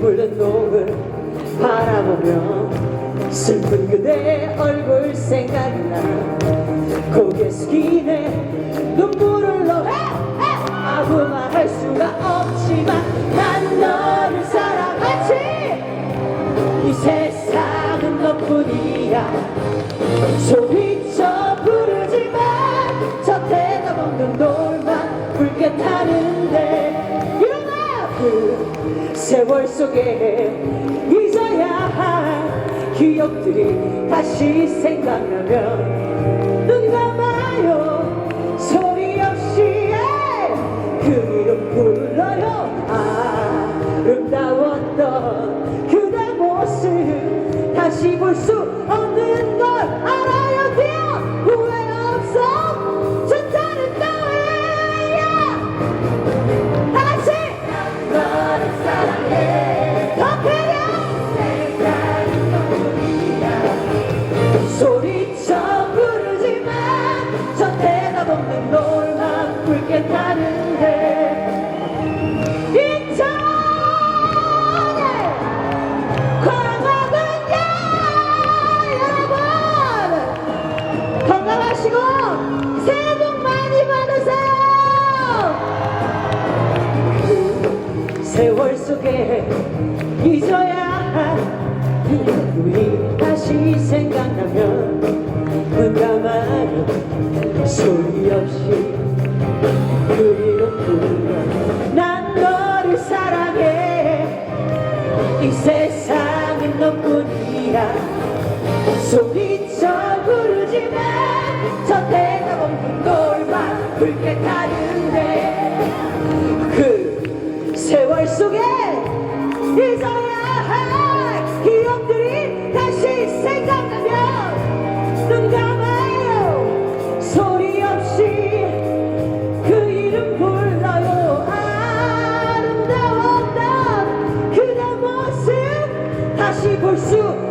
물든 노을 바라보며 슬픈 그대 얼굴 생각이 나. 고개 숙이네 눈물을 넣어. 아무 말 할 수가 없지만 난 너를 사랑하지. 이 세상은 너뿐이야. 소리쳐 부르지만 저 대답 없는 돌만 불게 타는데. 일어나 그 세월 속에 잊어야 할 기억들이 다시 생각나면 눈 감아요. 소리 없이 그 이름 불러요. 아름다웠던 그대 모습 다시 볼수 하시고 새해 복 많이 받으세요. 세월 속에 잊어야 할 그분이 다시 생각나면 사는데 그 세월 속에 잊어야 할 기억들이 다시 생각나면 눈 감아요. 소리 없이 그 이름 불러요. 아름다웠던 그대 모습 다시 볼수